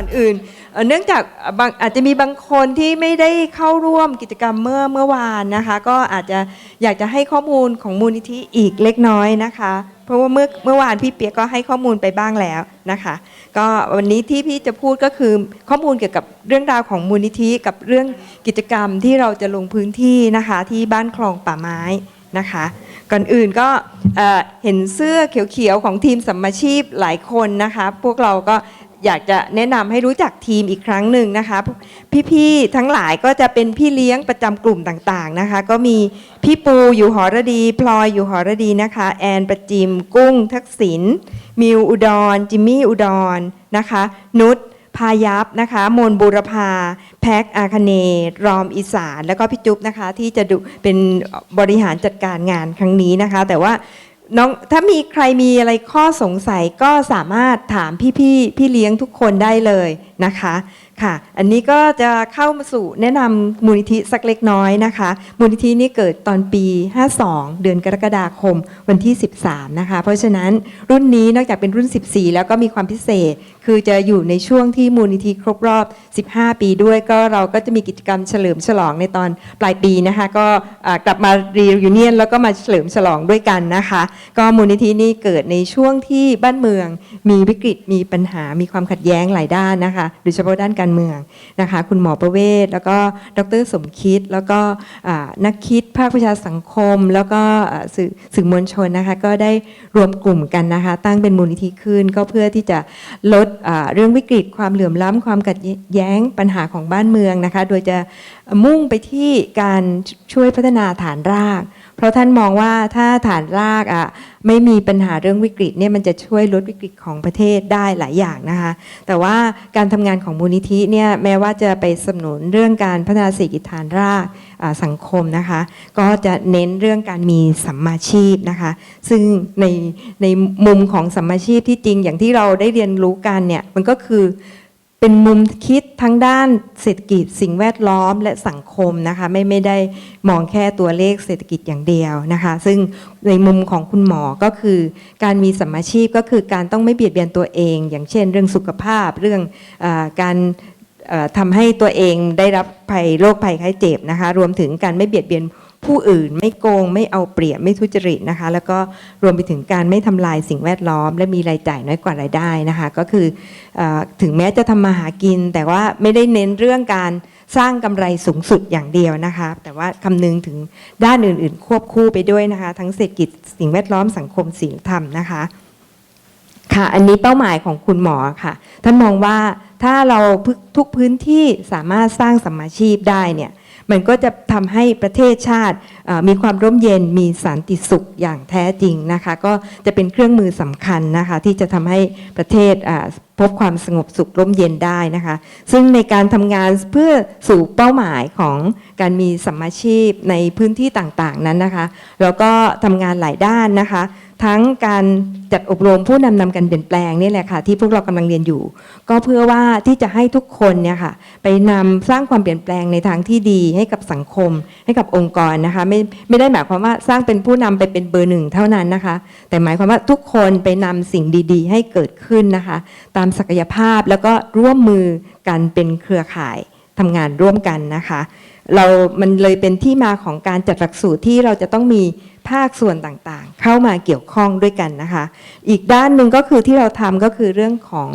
อนอื่น เนื่องจากอาจจะมีบางคนที่ไม่ได้เข้าร่วมกิจกรรมเมื่อเมื่อวานนะคะ ก็อาจจะอยากจะให้ข้อมูลของมูลนิธิอีกเล็กน้อยนะคะ เพราะว่าเมื่อเมื่อวานพี่เปียกก็ให้ข้อมูลไปบ้างแล้วนะคะ ก็วันนี้ที่พี่จะพูดก็คือข้อมูลเกี่ยวกับเรื่องราวของมูลนิธิกับเรื่องกิจกรรมที่เราจะลงพื้นที่นะคะ ที่บ้านคลองป่าไม้นะคะก่อนอื่นก็เอ่อเห็นเสื้อเขียวๆของทีมสัมมาชีพหลายคนนะคะ พวกเราก็ อยากจะแนะนำให้รู้จักทีมอีกครั้งหนึ่งนะคะ พี่ๆทั้งหลายก็จะเป็นพี่เลี้ยงประจำกลุ่มต่างๆนะคะ ก็มีพี่ปูอยู่หอระดี พลอยอยู่หอระดีนะคะ แอนประจิม กุ้ง ทักษิณมิวอุดร จิมมี่อุดรนะคะ นุชพายับนะคะมนบุรพา แพ็กอาคเนย์รอมอีสาน แล้วก็พี่จุ๊บนะคะที่จะดูเป็นบริหารจัดการงานครั้งนี้นะคะ แต่ว่า น้องถ้ามีใครมีอะไรข้อสงสัยก็สามารถถามพี่ๆพี่เลี้ยงทุกคนได้เลยนะคะค่ะ อันนี้ก็จะเข้ามาสู่แนะนำมูลนิธิสักเล็กน้อยนะคะ มูลนิธินี้เกิดตอนปี 52 เดือนกรกฎาคมวันที่ 13 นะคะ เพราะฉะนั้นรุ่นนี้นอกจากเป็นรุ่น 14 แล้วก็มีความพิเศษคือจะอยู่ในช่วงที่มูลนิธิครบรอบ 15 ปีด้วย ก็เราก็จะมีกิจกรรมเฉลิมฉลองในตอนปลายปีนะคะ ก็กลับมารีวิเนียนแล้วก็มาเฉลิมฉลองด้วยกันนะคะ ก็มูลนิธินี้เกิดในช่วงที่บ้านเมือง มีวิกฤตมีปัญหามีความขัดแย้งหลายด้านนะคะโดยเฉพาะด้านการเมืองนะคะ คุณหมอประเวศแล้วก็ดรสมคิดแล้วก็นักคิดภาคประชาสังคม แล้วก็สื่อสื่อมวลชนนะคะ ก็ได้รวมกลุ่มกันนะคะ ตั้งเป็นมูลนิธิขึ้นก็เพื่อที่จะลดเรื่องวิกฤตความเหลื่อมล้ำความกัดแย้งปัญหาของบ้านเมืองนะคะ โดยจะมุ่งไปที่การช่วยพัฒนาฐานราก เพราะท่านมองว่าถ้าฐานรากอะไม่มีปัญหาเรื่องวิกฤตเนี่ยมันจะช่วยลดวิกฤตของประเทศได้หลายอย่างนะคะแต่ว่าการทำงานของมูลนิธิเนี่ยแม้ว่าจะไปสนับสนุนเรื่องการพัฒนาเศรษฐกิจฐานรากสังคมนะคะ ก็จะเน้นเรื่องการมีสัมมาชีพนะคะ ซึ่งในในมุมของสัมมาชีพที่จริงอย่างที่เราได้เรียนรู้กันเนี่ยมันก็คือ เป็นมุมคิดทั้งด้านเศรษฐกิจสิ่งแวดล้อมและสังคมนะคะไม่ไม่ได้มองแค่ตัวเลขเศรษฐกิจอย่างเดียวนะคะซึ่งในมุมของคุณหมอก็คือ การมีสัมมาชีพก็คือการต้องไม่เบียดเบียนตัวเอง อย่างเช่น เรื่องสุขภาพเรื่องอการเอ่อทำให้ตัวเองได้รับภัยโรคภัยไข้เจ็บนะคะรวมถึงการไม่เบียดเบียน ผู้อื่นไม่โกงไม่เอาเปรียบไม่ทุจริตนะคะ แล้วก็รวมไปถึงการไม่ทำลายสิ่งแวดล้อม และมีรายจ่ายน้อยกว่ารายได้นะคะ ก็คืออถึงแม้จะทำมาหากิน แต่ว่าไม่ได้เน้นเรื่องการสร้างกำไรสูงสุดอย่างเดียวนะคะ แต่ว่าคำนึงถึงด้านอื่น ๆ ควบคู่ไปด้วยนะคะ ทั้งเศรษฐกิจสิ่งแวดล้อมสังคมศีลธรรมนะคะค่ะ อันนี้เป้าหมายของคุณหมอค่ะ ท่านมองว่าถ้าเราทุกพื้นที่สามารถสร้างสมมาชีพได้เนี่ย มันก็จะทำให้ประเทศชาติมีความร่มเย็นมีสันติสุขอย่างแท้จริงนะคะก็จะเป็นเครื่องมือสำคัญนะคะที่จะทำให้ประเทศพบความสงบสุขร่มเย็นได้นะคะ ซึ่งในการทำงานเพื่อสู่เป้าหมายของการมีสัมมาชีพในพื้นที่ต่างๆนั้นนะคะ แล้วก็ทำงานหลายด้านนะคะ ทั้งการจัดอบรมผู้นำนำการเปลี่ยนแปลงนี่แหละค่ะที่พวกเรากำลังเรียนอยู่ ก็เพื่อว่าที่จะให้ทุกคนเนี่ยค่ะไปนำสร้างความเปลี่ยนแปลงในทางที่ดีให้กับสังคม ให้กับองค์กรนะคะไม่ไม่ได้หมายความว่าสร้างเป็นผู้นำไปเป็นเบอร์หนึ่งเท่านั้นนะคะ แต่หมายความว่าทุกคนไปนำสิ่งดี ๆ ให้เกิดขึ้นนะคะ ตามศักยภาพแล้วก็ร่วมมือกันเป็นเครือข่าย ทำงานร่วมกันนะคะ เรา มันเลยเป็นที่มาของการจัดหลักสูตรที่เราจะต้องมีภาคส่วนต่างๆ เข้ามาเกี่ยวข้องด้วยกันนะคะ อีกด้านหนึ่งก็คือที่เราทำก็คือเรื่องของ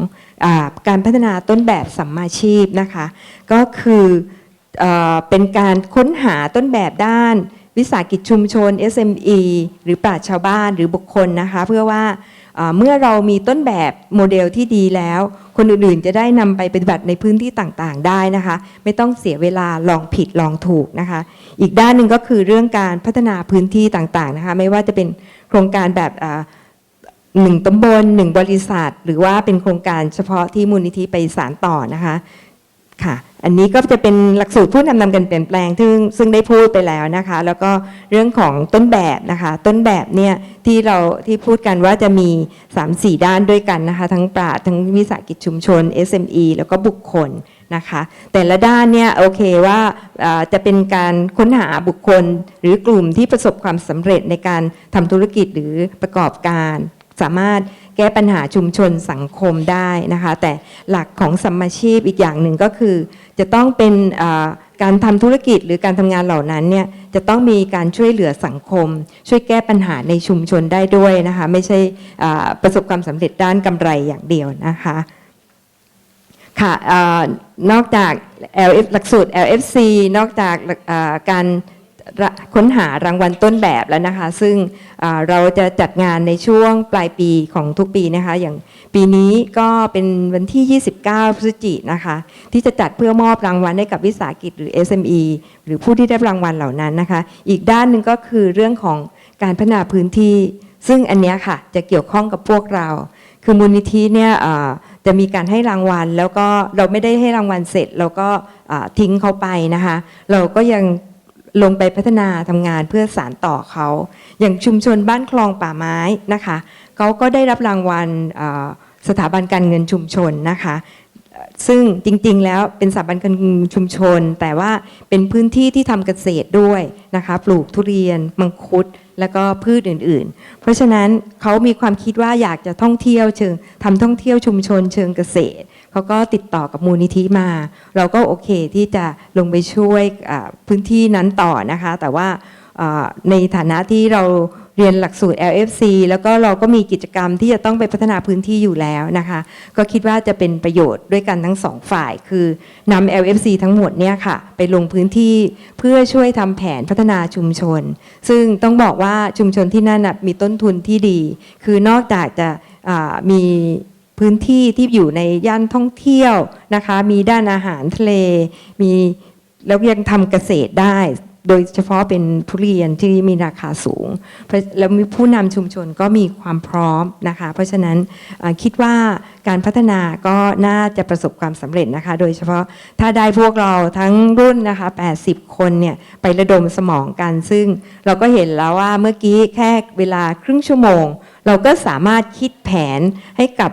อการพัฒนาต้นแบบสัมมาชีพนะคะ ก็คือเอเป็นการค้นหาต้นแบบด้าน วิสาหกิจชุมชน SME หรือปราชชาวบ้านหรือบุคคลนะคะ เพื่อว่าเมื่อเรามีต้นแบบโมเดลที่ดีแล้ว คนอื่นๆ จะได้นำไปปฏิบัติในพื้นที่ต่างๆ ได้นะคะ ไม่ต้องเสียเวลาลองผิดลองถูกนะคะ อีกด้านหนึ่งก็คือเรื่องการพัฒนาพื้นที่ต่างๆนะคะ ไม่ว่าจะเป็นโครงการแบบหนึ่งตำบลหนึ่งบริษัท หรือว่าเป็นโครงการเฉพาะที่มูลนิธิไปสารต่อนะคะ ค่ะ อันนี้ก็จะเป็นหลักสูตรผู้นำนำกันเปลี่ยนแปลงซึ่งซึ่งได้พูดไปแล้วนะคะ แล้วก็เรื่องของต้นแบบนะคะ ต้นแบบเนี่ยที่เราที่พูดกันว่าจะมี 3-4 ด้านด้วยกันนะคะ ทั้งปราทั้งวิสาหกิจชุมชน SME แล้วก็บุคคลนะคะ แต่ละด้านเนี่ยโอเคว่าจะเป็นการค้นหาบุคคลหรือกลุ่มที่ประสบความสำเร็จในการทำธุรกิจหรือประกอบการสามารถ แก้ปัญหาชุมชนสังคมได้นะคะ แต่หลักของสัมมาชีพอีกอย่างหนึ่งก็คือ จะต้องเป็นการทำธุรกิจหรือการทำงานเหล่านั้นเนี่ยจะต้องมีการช่วยเหลือสังคม ช่วยแก้ปัญหาในชุมชนได้ด้วยนะคะ ไม่ใช่ประสบความสำเร็จด้านกำไรอย่างเดียวนะคะค่ะอนอกจาก LF หลักสูตร LFC นอกจากการ ค้นหารางวัลต้นแบบแล้วนะคะ ซึ่งเราจะจัดงานในช่วงปลายปีของทุกปีนะคะ อย่างปีนี้ก็เป็นวันที่ 29 พฤศจิกนะคะ ที่จะจัดเพื่อมอบรางวัลให้กับวิสาหกิจหรือ SME หรือผู้ที่ได้รางวัลเหล่านั้นนะคะ อีกด้านหนึ่งก็คือเรื่องของการพัฒนาพื้นที่ ซึ่งอันนี้ค่ะจะเกี่ยวข้องกับพวกเรา คือมูลนิธิเนี่ยจะมีการให้รางวัล แล้วก็เราไม่ได้ให้รางวัลเสร็จ เราก็ทิ้งเขาไปนะคะ เราก็ยัง ลงไปพัฒนาทำงานเพื่อสานต่อเขา อย่างชุมชนบ้านคลองป่าไม้นะคะเขาก็ได้รับรางวัลสถาบันการเงินชุมชนนะคะซึ่งจริงๆ แล้วเป็นสถาบันการเงินชุมชน แต่ว่าเป็นพื้นที่ที่ทำเกษตรด้วยนะคะปลูกทุเรียน มังคุด แล้วก็พืชอื่นๆ เพราะฉะนั้นเขามีความคิดว่าอยากจะท่องเที่ยวเชิงทำท่องเที่ยวชุมชนเชิงเกษตร เขาก็ติดต่อกับมูลนิธิมา เราก็โอเคที่จะลงไปช่วยพื้นที่นั้นต่อนะคะ แต่ว่าในฐานะที่เราเรียนหลักสูตร LFC แล้วก็เราก็มีกิจกรรมที่จะต้องไปพัฒนาพื้นที่อยู่แล้วนะคะ ก็คิดว่าจะเป็นประโยชน์ด้วยกันทั้งสองฝ่าย คือนำ LFC ทั้งหมดเนี่ยค่ะ ไปลงพื้นที่เพื่อช่วยทำแผนพัฒนาชุมชน ซึ่งต้องบอกว่าชุมชนที่นั่นน่ะมีต้นทุนที่ดี คือนอกจากจะมี พื้นที่ที่อยู่ในย่านท่องเที่ยวนะคะ มีด้านอาหารทะเล มีแล้วยังทำเกษตรได้ โดยเฉพาะเป็นทุเรียนที่มีราคาสูง แล้วมีผู้นำชุมชนก็มีความพร้อมนะคะ เพราะฉะนั้นคิดว่าการพัฒนาก็น่าจะประสบความสำเร็จนะคะ โดยเฉพาะถ้าได้พวกเราทั้งรุ่นนะคะ 80 คนเนี่ยไประดมสมองกัน ซึ่งเราก็เห็นแล้วว่าเมื่อกี้แค่เวลาครึ่งชั่วโมง เราก็สามารถคิดแผนให้กับ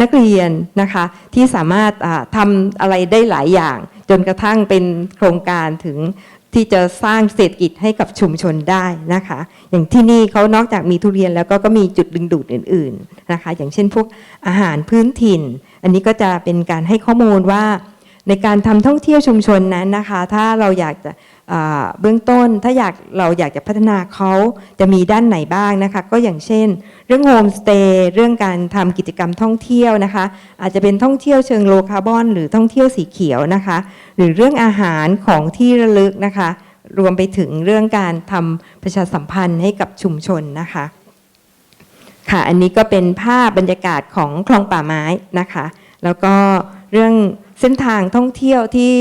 นักเรียนนะคะ ที่สามารถทำอะไรได้หลายอย่าง จนกระทั่งเป็นโครงการถึง ที่จะสร้างเศรษฐกิจให้กับชุมชนได้นะคะ อย่างที่นี่เขานอกจากมีทุเรียนแล้วก็ก็มีจุดดึงดูดอื่น ๆนะคะ อย่างเช่นพวกอาหารพื้นถิ่น อันนี้ก็จะเป็นการให้ข้อมูลว่า ในการทำท่องเที่ยวชุมชนนั้นนะคะ ถ้าเราอยากจะ เบื้องต้นถ้าอยากเราอยากจะพัฒนาเขาจะมีด้านไหนบ้างนะคะ ก็อย่างเช่น เรื่องโฮมสเตย์เรื่องการทำกิจกรรมท่องเที่ยวนะคะ อาจจะเป็นท่องเที่ยวเชิงโลคาร์บอน หรือท่องเที่ยวสีเขียวนะคะ หรือเรื่องอาหารของที่ระลึกนะคะ รวมไปถึงเรื่องการทำประชาสัมพันธ์ให้กับชุมชนนะคะ ค่ะอันนี้ก็เป็นภาพบรรยากาศของคลองป่าไม้นะคะ แล้วก็เรื่อง เส้นทางท่องเที่ยวที่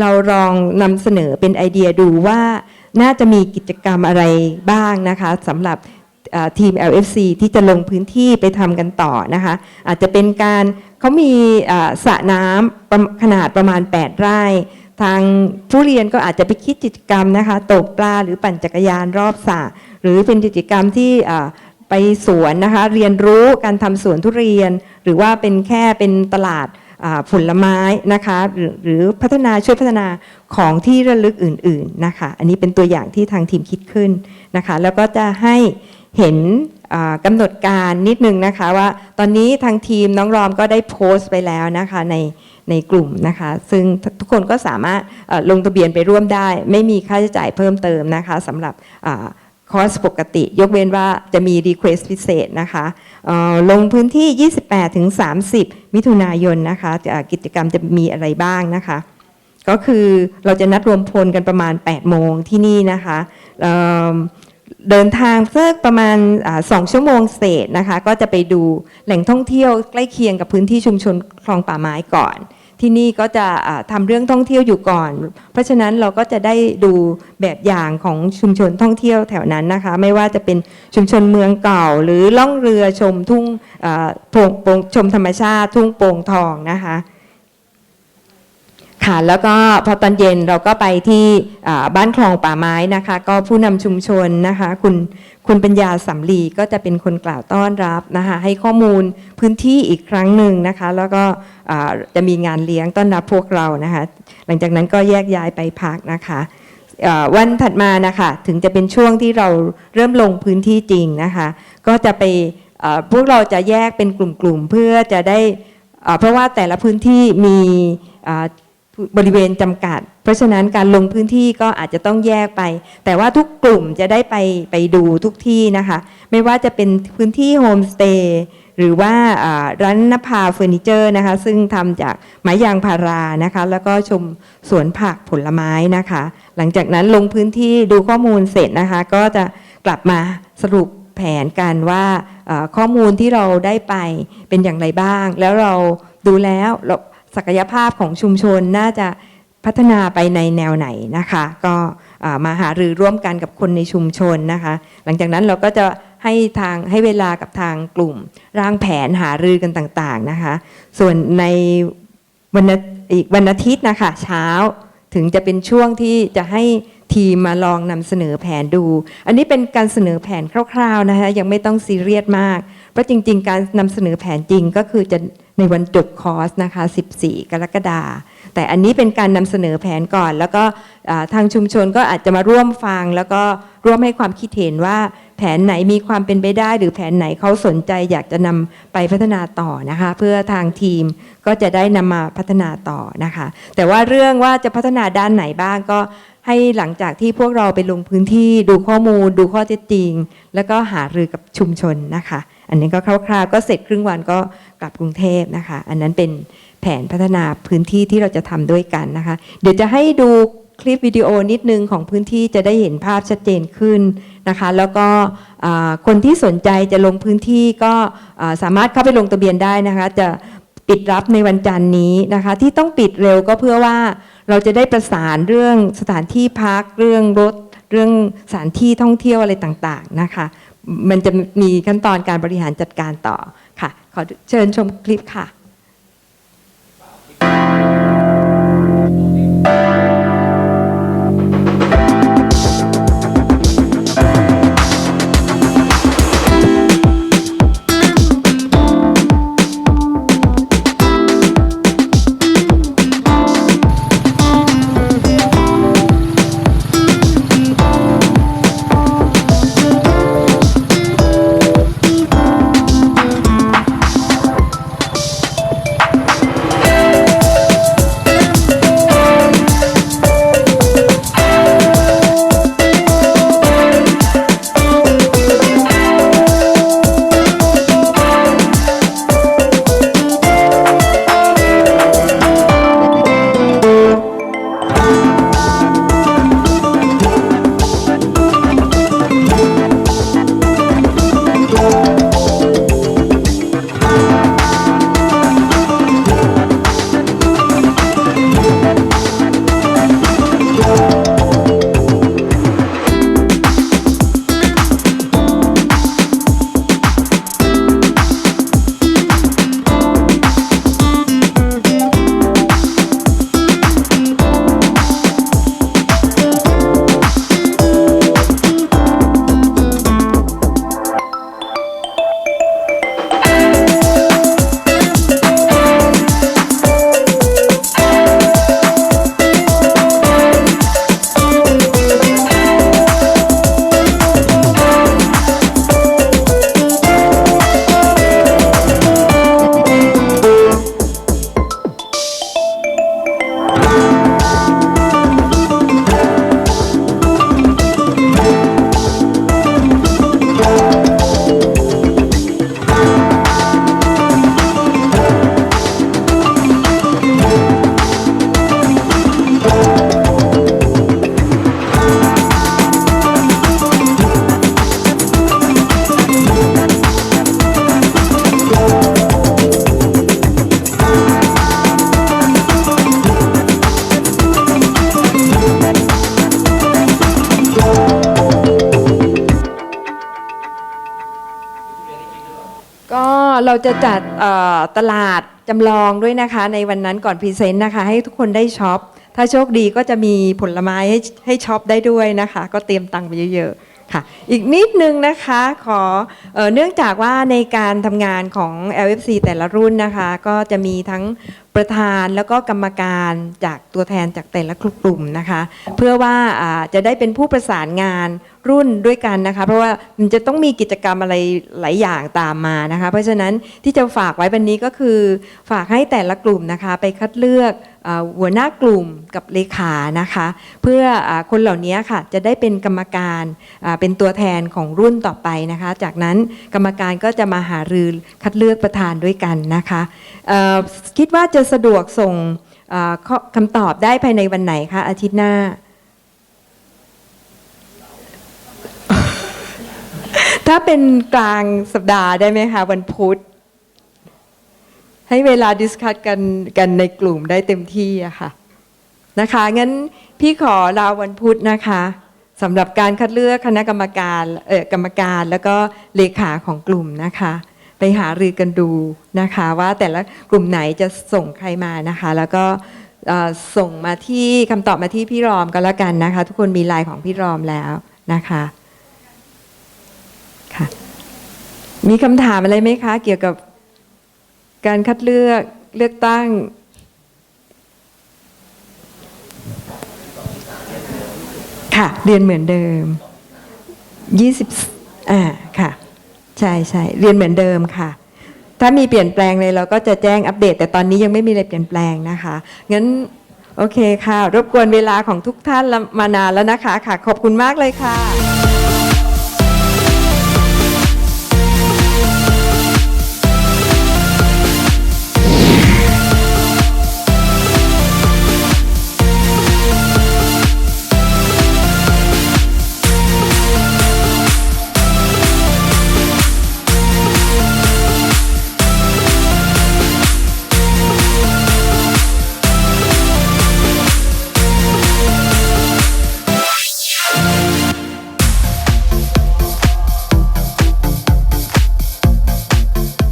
เราลองนำเสนอเป็นไอเดียดูว่าน่าจะมีกิจกรรมอะไรบ้างนะคะสำหรับเอ่อทีม LFC ที่จะลงพื้นที่ไปทำกันต่อนะคะ อาจจะเป็นการเขามีสระน้ำขนาดประมาณ 8 ไร่ ทางผู้เรียนก็อาจจะไปคิดกิจกรรมนะคะตกปลาหรือปั่นจักรยานรอบสระหรือเป็นกิจกรรมที่ไปสวนนะคะ เรียนรู้การทำสวนทุเรียน หรือว่าเป็นแค่เป็นตลาด ผลไม้นะคะหรือพัฒนาช่วยพัฒนาของที่ระลึกอื่นๆนะคะอันนี้เป็นตัวอย่างที่ทางทีมคิดขึ้นนะคะแล้วก็จะให้เห็นกำหนดการนิดนึงนะคะว่าตอนนี้ทางทีมน้องรอมก็ได้โพสต์ไปแล้วนะคะในในกลุ่มนะคะซึ่งทุกคนก็สามารถลงทะเบียนไปร่วมได้ ไม่มีค่าใช้จ่ายเพิ่มเติมนะคะสำหรับ คอร์สปกติ ยกเว้นว่าจะมีรีเควสพิเศษนะคะลงพื้นที่ 28ถึง30 มิถุนายนนะคะะกิจกรรมจะมีอะไรบ้างนะคะ ก็คือเราจะนัดรวมพลกันประมาณ 8 โมงที่นี่นะคะเเดินทางสักประมาณอาสองชั่วโมงเศษนะคะ ก็จะไปดูแหล่งท่องเที่ยวใกล้เคียงกับพื้นที่ชุมชนคลองป่าไม้ก่อน ที่นี่ก็จะทำทำเรื่องท่องเที่ยวอยู่ก่อน เพราะฉะนั้นเราก็จะได้ดูแบบอย่างของชุมชนท่องเที่ยวแถวนั้นนะคะ ไม่ว่าจะเป็นชุมชนเมืองเก่า หรือล่องเรือชมทุ่งโป่งชมธรรมชาติทุ่งโป่งทองนะคะ ค่ะแล้วก็พอตอนเย็นเราก็ไปที่บ้านคลองป่าไม้นะคะ ก็ผู้นำชุมชนนะคะ คุณคุณปัญญาสำลีก็จะเป็นคนกล่าวต้อนรับนะคะ ให้ข้อมูลพื้นที่อีกครั้งหนึ่งนะคะ แล้วก็จะมีงานเลี้ยงต้อนรับพวกเรานะคะ หลังจากนั้นก็แยกย้ายไปพักนะคะวันถัดมานะคะถึงจะเป็นช่วงที่เราเริ่มลงพื้นที่จริงนะคะ ก็จะไปพวกเราจะแยกเป็นกลุ่มๆเพื่อจะได้เพราะว่าแต่ละพื้นที่มี บริเวณจำกัด เพราะฉะนั้นการลงพื้นที่ก็อาจจะต้องแยกไป แต่ว่าทุกกลุ่มจะได้ไปไปดูทุกที่นะคะ ไม่ว่าจะเป็นพื้นที่โฮมสเตย์หรือว่าร้านนภาเฟอร์นิเจอร์นะคะ ซึ่งทำจากไม้ยางพารานะคะ แล้วก็ชมสวนผักผลไม้นะคะ หลังจากนั้นลงพื้นที่ดูข้อมูลเสร็จนะคะ ก็จะกลับมาสรุปแผนกันว่าข้อมูลที่เราได้ไปเป็นอย่างไรบ้าง แล้วเราดูแล้วเรา ศักยภาพของชุมชนน่าจะพัฒนาไปในแนวไหนนะคะ ก็มาหารือร่วมกันกับคนในชุมชนนะคะ หลังจากนั้นเราก็จะให้ทางให้เวลากับทางกลุ่มร่างแผนหารือกันต่างๆนะคะ ส่วนในวันอีกวันอาทิตย์นะคะเช้าถึงจะเป็นช่วงที่จะให้ ทีมมาลองนำเสนอแผนดู อันนี้เป็นการเสนอแผนคร่าวๆนะคะยังไม่ต้องซีเรียสมาก เพราะจริง ๆ การนำเสนอแผนจริงก็คือจะในวันจบคอร์สนะคะ 14 กรกฎาคม แต่อันนี้เป็นการนำเสนอแผนก่อน แล้วก็ทางชุมชนก็อาจจะมาร่วมฟัง แล้วก็ร่วมให้ความคิดเห็นว่าแผนไหนมีความเป็นไปได้ หรือแผนไหนเขาสนใจอยากจะนำไปพัฒนาต่อนะคะ เพื่อทางทีมก็จะได้นำมาพัฒนาต่อนะคะ แต่ว่าเรื่องว่าจะพัฒนาด้านไหนบ้างก็ ให้หลังจากที่พวกเราไปลงพื้นที่ดูข้อมูล ดูข้อเท็จจริง แล้วก็หารือกับชุมชนนะคะ อันนี้ก็คร่าวๆก็เสร็จครึ่งวันก็กลับกรุงเทพนะคะ อันนั้นเป็นแผนพัฒนาพื้นที่ที่เราจะทำด้วยกันนะคะ เดี๋ยวจะให้ดูคลิปวิดีโอนิดนึงของพื้นที่จะได้เห็นภาพชัดเจนขึ้นนะคะ แล้วก็คนที่สนใจจะลงพื้นที่ก็สามารถเข้าไปลงทะเบียนได้นะคะ จะปิดรับในวันจันทร์นี้นะคะ ที่ต้องปิดเร็วก็เพื่อว่า เราจะได้ประสานเรื่องสถานที่พักเรื่องรถ เรื่องสถานที่ท่องเที่ยวอะไรต่างๆนะคะมันจะมีขั้นตอนการบริหารจัดการต่อค่ะ ขอเชิญชมคลิปค่ะ เราจะจัดตลาดจำลองด้วยนะคะ ในวันนั้นก่อนพรีเซนต์นะคะ ให้ทุกคนได้ช็อป ถ้าโชคดีก็จะมีผลไม้ให้ให้ช็อปได้ด้วยนะคะ ก็เตรียมตังค์ไปเยอะๆค่ะ อีกนิดนึงนะคะขอเออเนื่องจากว่าในการทำงานของ LFC แต่ละรุ่นนะคะ ก็จะมีทั้งประธานแล้วก็กรรมการจากตัวแทนจากแต่ละกลุ่มนะคะ เพื่อว่าจะได้เป็นผู้ประสานงาน รุ่นด้วยกันนะคะ เพราะว่ามันจะต้องมีกิจกรรมอะไรหลายอย่างตามมานะคะ เพราะฉะนั้นที่จะฝากไว้วันนี้ก็คือฝากให้แต่ละกลุ่มนะคะ ไปคัดเลือกหัวหน้ากลุ่มกับเลขานะคะ เพื่ออคนเหล่านี้ค่ะจะได้เป็นกรรมการเป็นตัวแทนของรุ่นต่อไปนะคะ จากนั้นกรรมการก็จะมาหารือคัดเลือกประธานด้วยกันนะคะคิดว่าจะสะดวกส่งคำตอบได้ภายในวันไหนคะอาทิตย์หน้า ถ้าเป็นกลางสัปดาห์ได้ไหมคะวันพุธ ให้เวลาดิสคัตกันกันในกลุ่มได้เต็มที่อะค่ะนะคะงั้นพี่ขอลาวันพุธนะคะสำหรับการคัดเลือกคณะกรรมการเอ่อกรรมการแล้วก็เลขาของกลุ่มนะคะ ไปหารือกันดูนะคะ ว่าแต่ละกลุ่มไหนจะส่งใครมานะคะ แล้วก็ส่งมาที่คำตอบมาที่พี่รอมก็แล้วกันนะคะ ทุกคนมีไลน์ของพี่รอมแล้วนะคะ มีคำถามอะไรไหมคะ เกี่ยวกับการคัดเลือกเลือกตั้ง ค่ะ เรียนเหมือนเดิม20อ่าค่ะ ใช่ใช่เรียนเหมือนเดิมค่ะ ถ้ามีเปลี่ยนแปลงเลยเราก็จะแจ้งอัปเดต แต่ตอนนี้ยังไม่มีอะไรเปลี่ยนแปลงนะคะงั้นโอเคค่ะ รบกวนเวลาของทุกท่านมานานแล้วนะคะ ค่ะ ขอบคุณมากเลยค่ะ